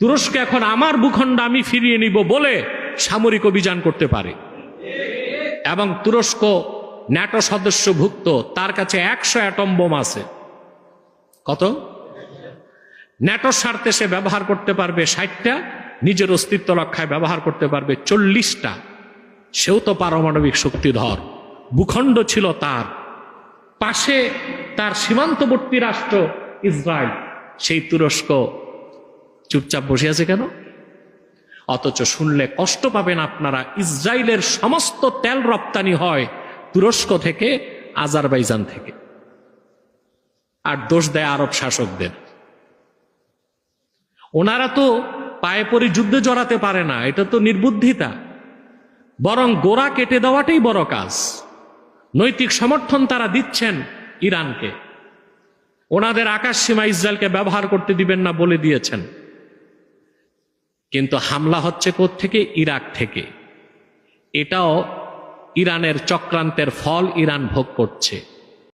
তুরস্ক এখন আমার ভূখণ্ড আমি ফিরিয়ে নিব বলে সামরিক অভিযান করতে পারে। এবং তুরস্ক ন্যাটো সদস্যভুক্ত, তার কাছে একশো অ্যাটম বোম আছে। কত? ন্যাটোর স্বার্থে সে ব্যবহার করতে পারবে ষাটটা, নিজের অস্তিত্ব রক্ষায় ব্যবহার করতে পারবে চল্লিশটা। সেও তো পারমাণবিক শক্তিধর, ভূখণ্ড ছিল তার। পাশে তার সীমান্তবর্তী রাষ্ট্র ইসরায়েল, সেই তুরস্ক চুপচাপ বসে আছে কেন? অথচ শুনলে কষ্ট পাবেন আপনারা ইসরায়েলের সমস্ত তেল রপ্তানি হয় তুরস্ক থেকে, আজারবাইজান থেকে। আর দোষ দেয় আরব শাসকদের। ওনারা তো পায়ে পরি যুদ্ধে জড়াতে পারে না, এটা তো নির্বুদ্ধিতা। বরং গোড়া কেটে দেওয়াটাই বড় কাজ। নৈতিক সমর্থন তারা দিচ্ছেন ইরানকে। ওনাদের আকাশ সীমা ইসরায়েলকে ব্যবহার করতে দিবেন না বলে দিয়েছেন। কিন্তু হামলা হচ্ছে থেকে ইরাক থেকে। এটাও ইরানের চক্রান্তের ফল ইরান ভোগ করছে।